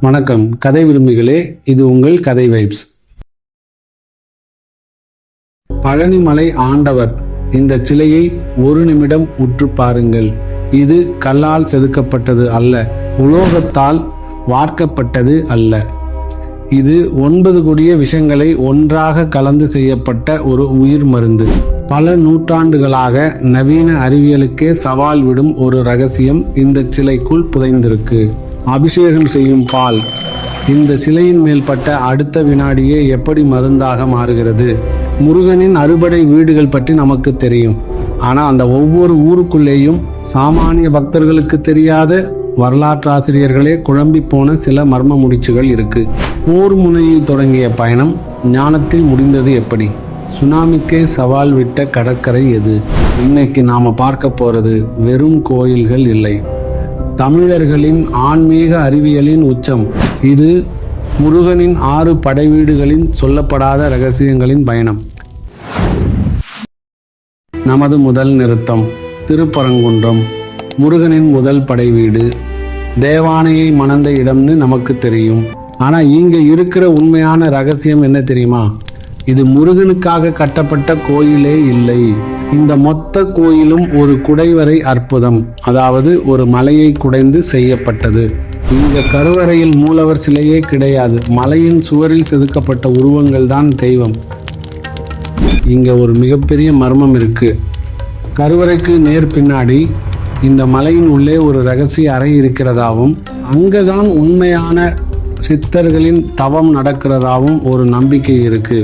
வணக்கம். கதை விரும்பிகளே இது உங்கள் கதை வைப்ஸ். பழனிமலை ஆண்டவர் இந்த சிலையை ஒரு நிமிடம் உற்று பாருங்கள். இது கல்லால் செதுக்கப்பட்டது அல்ல உலோகத்தால் வார்க்கப்பட்டது அல்ல. இது ஒன்பது கொடிய விஷங்களை ஒன்றாக கலந்து செய்யப்பட்ட ஒரு உயிர் மருந்து. பல நூற்றாண்டுகளாக நவீன அறிவியலுக்கே சவால் விடும் ஒரு ரகசியம் இந்த சிலைக்குள் புதைந்திருக்கு. அபிஷேகம் செய்யும் பால். இந்த சிலையின் மேல் பட்ட அடுத்த வினாடியே எப்படி மருந்தாக மாறுகிறது? முருகனின் அறுபடை வீடுகள் பற்றி நமக்கு தெரியும். ஆனால் அந்த ஒவ்வொரு ஊருக்குள்ளேயும் சாமானிய பக்தர்களுக்கு தெரியாத வரலாற்று ஆசிரியர்களே குழம்பி போன சில மர்ம முடிச்சுகள் இருக்கு. போர் முனையில் தொடங்கிய பயணம் ஞானத்தில் முடிந்தது எப்படி? சுனாமிக்கே சவால் விட்ட கடற்கரை எது? இன்னைக்கு நாம பார்க்க போறது வெறும் கோயில்கள் இல்லை. தமிழர்களின் ஆன்மீக அறிவியலின் உச்சம். இது முருகனின் ஆறு படைவீடுகளின் சொல்லப்படாத ரகசியங்களின் பயணம். நமது முதல் நிறுத்தம் திருப்பரங்குன்றம். முருகனின் முதல் படைவீடு. தேவானையை மணந்த இடம்னு நமக்கு தெரியும். ஆனா இங்க இருக்கிற உண்மையான ரகசியம் என்ன தெரியுமா? இது முருகனுக்காக கட்டப்பட்ட கோயிலே இல்லை. இந்த மொத்த கோயிலும் ஒரு குடைவரை அற்புதம். அதாவது ஒரு மலையை குடைந்து செய்யப்பட்டது. இங்க கருவறையில் மூலவர் சிலையே கிடையாது. மலையின் சுவரில் செதுக்கப்பட்ட உருவங்கள் தான் தெய்வம். இங்க ஒரு மிகப்பெரிய மர்மம் இருக்கு. கருவறைக்கு நேர் பின்னாடி இந்த மலையின் உள்ளே ஒரு ரகசிய அறை இருக்கிறதாவும் அங்கதான் உண்மையான சித்தர்களின் தவம் நடக்கிறதாவும் ஒரு நம்பிக்கை இருக்கு.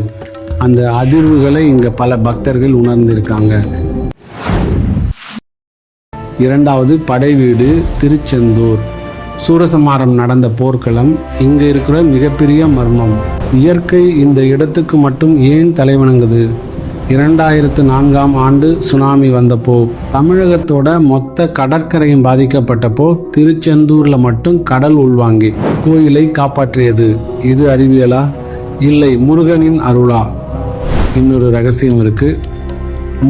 அந்த அதிர்வுகளை இங்க பல பக்தர்கள் உணர்ந்திருக்காங்க. இரண்டாவது படை வீடு திருச்செந்தூர். சூரசம்ஹாரம் நடந்த போர்க்களம் இங்க இருக்கிற மிகப்பெரிய மர்மம். இயற்கை இந்த இடத்துக்கு மட்டும் ஏன் தலைவணங்குது? இரண்டாயிரத்து நான்காம் ஆண்டு சுனாமி வந்தப்போ தமிழகத்தோட மொத்த கடற்கரையும் பாதிக்கப்பட்டப்போ திருச்செந்தூர்ல மட்டும் கடல் உள்வாங்கி கோயிலை காப்பாற்றியது. இது அறிவியலா? இல்லை முருகனின் அருளா? இன்னொரு ரகசியம் இருக்கு.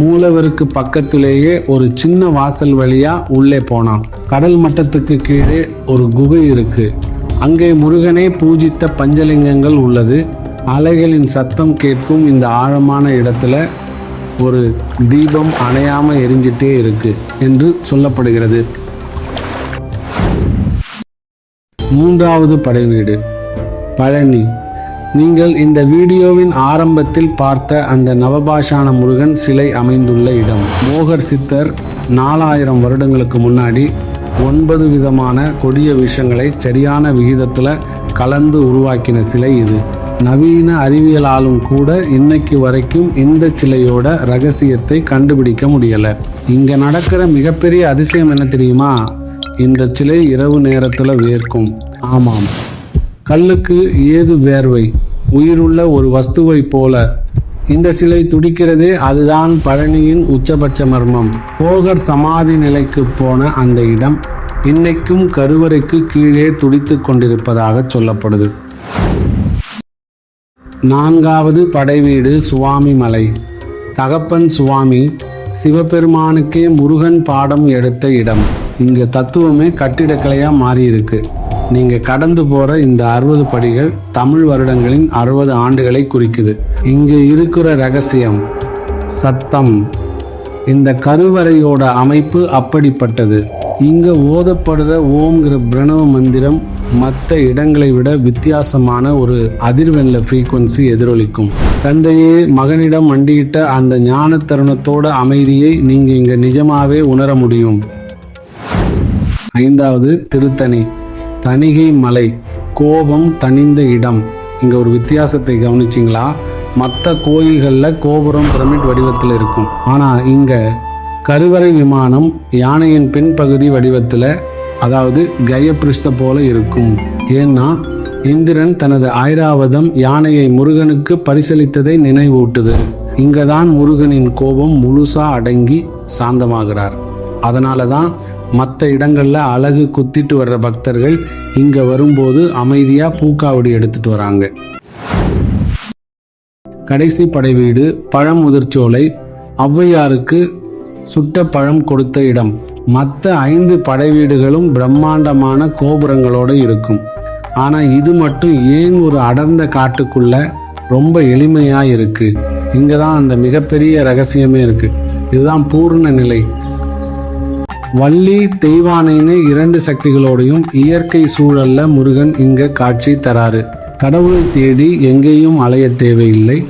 மூலவருக்கு பக்கத்திலேயே ஒரு சின்ன வாசல் வழியா உள்ளே போனான். கடல் மட்டத்துக்கு கீழே ஒரு குகை இருக்கு. அங்கே முருகனே பூஜித்த பஞ்சலிங்கங்கள் உள்ளது. அலைகளின் சத்தம் கேட்கும் இந்த ஆழமான இடத்துல ஒரு தீபம் அணையாம எரிஞ்சிட்டே இருக்கு என்று சொல்லப்படுகிறது. மூன்றாவது படைவீடு பழனி. நீங்கள் இந்த வீடியோவின் ஆரம்பத்தில் பார்த்த அந்த நவபாஷான முருகன் சிலை அமைந்துள்ள இடம். மோகர் சித்தர் நாலாயிரம் வருடங்களுக்கு முன்னாடி ஒன்பது விதமான கொடிய விஷயங்களை சரியான விகிதத்தில் கலந்து உருவாக்கின சிலை இது. நவீன அறிவியலாலும் கூட இன்னைக்கு வரைக்கும் இந்த சிலையோட ரகசியத்தை கண்டுபிடிக்க முடியல. இங்க நடக்கிற மிகப்பெரிய அதிசயம் என்ன தெரியுமா? இந்த சிலை இரவு நேரத்துல வேர்க்கும். ஆமாம். கல்லுக்கு ஏது வேர்வை? உயிருள்ள ஒரு வஸ்துவை போல. இந்த சிலை துடிக்கிறதே அதுதான் பழனியின் உச்சபட்ச மர்மம். போகர் சமாதி நிலைக்கு போன அந்த இடம் இன்னைக்கும் கருவறைக்கு கீழே துடித்து கொண்டிருப்பதாக சொல்லப்படுது. நான்காவது படைவீடு சுவாமி மலை. தகப்பன் சுவாமி சிவபெருமானுக்கே முருகன் பாடம் எடுத்த இடம். இங்கு தத்துவமே கட்டிடக்கலையாக மாறியிருக்கு. நீங்கள் நீங்க கடந்து போற இந்த அறுபது படிகள் தமிழ் வருடங்களின் அறுபது ஆண்டுகளை குறிக்குது. இங்கு இருக்கிற ரகசியம் சத்தம். இந்த கருவறையோட அமைப்பு அப்படிப்பட்டது. இங்க ஓதப்படுற ஓம்ங்கிற பிரணவ மந்திரம் மற்ற இடங்களை விட வித்தியாசமான ஒரு அதிர்வெண்ல ஃப்ரீக்குவன்சி எதிரொலிக்கும். தந்தையே மகனிடம் மண்டியிட்ட அந்த ஞான தருணத்தோட அமைதியை நீங்க இங்க நிஜமாவே உணர முடியும். ஐந்தாவது திருத்தணி. தணிகை மலை கோபம் தணிந்த இடம். இங்கே ஒரு வித்தியாசத்தை கவனிச்சிங்களா? மற்ற கோயில்களில் கோபுரம் பிரமிட் வடிவத்தில் இருக்கும். ஆனால் இங்கே கருவறை விமானம் யானையின் பின்பகுதி வடிவத்தில் அதாவது கயபிருஷ்ட போல இருக்கும். ஏன்னா இந்திரன் தனது ஐராவதம் யானையை முருகனுக்கு பரிசளித்ததை நினைவூட்டுது. இங்கதான் முருகனின் கோபம் முழுசா அடங்கி சாந்தமாகிறார். அதனாலதான் மற்ற இடங்களில் அழகு குத்திட்டு வர்ற பக்தர்கள் இங்கே வரும்போது அமைதியாக பூக்காவடி எடுத்துட்டு வராங்க. கடைசி படை வீடு பழமுதிர்ச்சோலை ஔவையாருக்கு சுட்ட பழம் கொடுத்த இடம். மற்ற ஐந்து படை வீடுகளும் பிரம்மாண்டமான கோபுரங்களோடு இருக்கும். ஆனால் இது மட்டும் ஏன் ஒரு அடர்ந்த காட்டுக்குள்ள ரொம்ப எளிமையாக இருக்குது இங்கே தான் அந்த மிகப்பெரிய ரகசியமே இருக்குது இதுதான் பூர்ண நிலை. வள்ளி தெய்வானைன்னு இரண்டு சக்திகளோடையும் இயற்கை சூழல்ல முருகன் இங்க காட்சி தராரு. கடவுளை தேடி எங்கேயும் அலைய தேவையில்லை.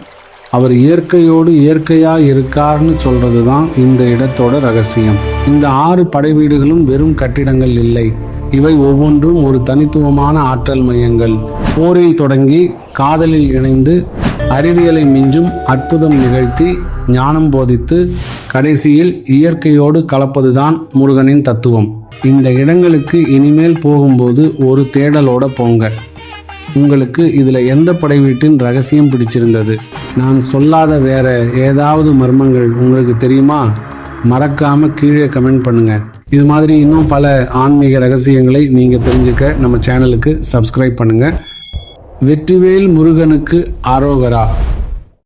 அவர் இயற்கையோடு இயற்கையா இருக்கார்னு சொல்றதுதான் இந்த இடத்தோட ரகசியம். இந்த ஆறு படை வீடுகளும் வெறும் கட்டிடங்கள் இல்லை. இவை ஒவ்வொன்றும் ஒரு தனித்துவமான ஆற்றல் மையங்கள். போரில் தொடங்கி காதலில் இணைந்து அறிவியலை மிஞ்சும் அற்புதம் நிகழ்த்தி ஞானம் போதித்து கடைசியில் இயற்கையோடு கலப்பதுதான் முருகனின் தத்துவம். இந்த இடங்களுக்கு இனிமேல் போகும்போது ஒரு தேடலோட போங்க. உங்களுக்கு இதில் எந்த படை வீட்டின் ரகசியம் பிடிச்சிருந்தது? நான் சொல்லாத வேற ஏதாவது மர்மங்கள் உங்களுக்கு தெரியுமா? மறக்காம கீழே கமெண்ட் பண்ணுங்க. இது மாதிரி இன்னும் பல ஆன்மீக ரகசியங்களை நீங்க தெரிஞ்சுக்க நம்ம சேனலுக்கு சப்ஸ்கிரைப் பண்ணுங்க. வெற்றிவேல் முருகனுக்கு ஆரோகரா.